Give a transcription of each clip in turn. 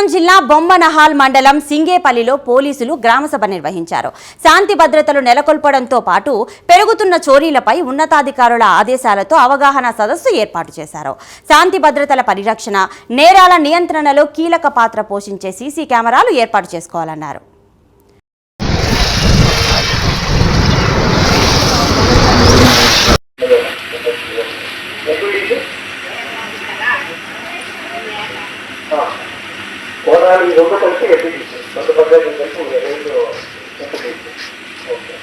శ్రీకాకుళం జిల్లా బొమ్మనహాల్ మండలం సింగేపల్లిలో పోలీసులు గ్రామసభ నిర్వహించారు. శాంతి భద్రతలు నెలకొల్పడంతో పాటు పెరుగుతున్న చోరీలపై ఉన్నతాధికారుల ఆదేశాలతో అవగాహన సదస్సు ఏర్పాటు చేశారు. శాంతి భద్రతల పరిరక్షణ నేరాల నియంత్రణలో కీలక పాత్ర పోషించే సీసీ కెమెరాలు ఏర్పాటు చేసుకోవాలన్నారు. కోదాలి రెండు కలిసి ఎపిడిసి రెండు పద్ధతులు కలిసి రెండు ఓకే.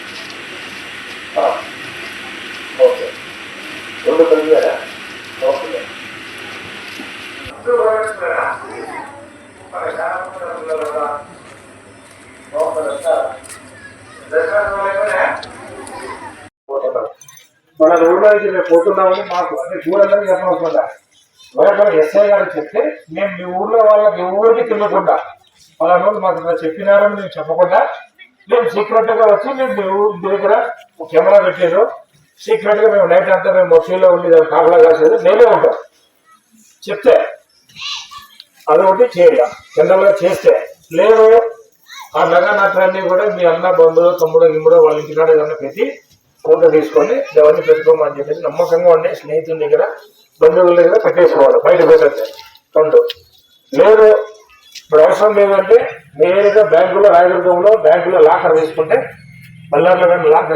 ఓకే. రెండు కలిసి కదా ఓకే. మన ఊళ్ళో నుంచి మేము పోతున్నామని మాకు అంటే దూరంగా చెప్పకుండా ఎవరికైనా ఎస్ఐ గారు చెప్తే మేము మీ ఊర్లో వాళ్ళకి ఎవరికి తెలియకుండా వాళ్ళ రోజు మాకు ఇలా చెప్పినారని మేము చెప్పకుండా మేము సీక్రెట్గా వచ్చి మేము మీ ఊరి దగ్గర ఒక కెమెరా పెట్టారు. సీక్రెట్గా మేము నైట్ అంతా మేము మొక్కీలో ఉండి దాన్ని కాపలా కాసేది నేనే ఉంటాం. చెప్తే అదొకటి చేయాలి. జనరల్ చేస్తే లేదు ఆ నగనాట్లన్నీ కూడా మీ అన్న బంధువులు తమ్ముడు నిమ్ముడు వాళ్ళ ఇంటికాడ ఏదైనా పెట్టి ఫోటో తీసుకొని ఎవరిని పెట్టుకోమని చెప్పేసి నమ్మకంగా ఉండే స్నేహితుల దగ్గర బంధువుల దగ్గర పెట్టేసుకోవాలి బయట పెట్టద్దు రెండు లేదు ఇప్పుడు అవసరం లేదంటే నేరుగా బ్యాంకులో రాయదుర్గంలో బ్యాంకులో లాకర్ తీసుకుంటే బళ్ళార్లో కానీ లాకర్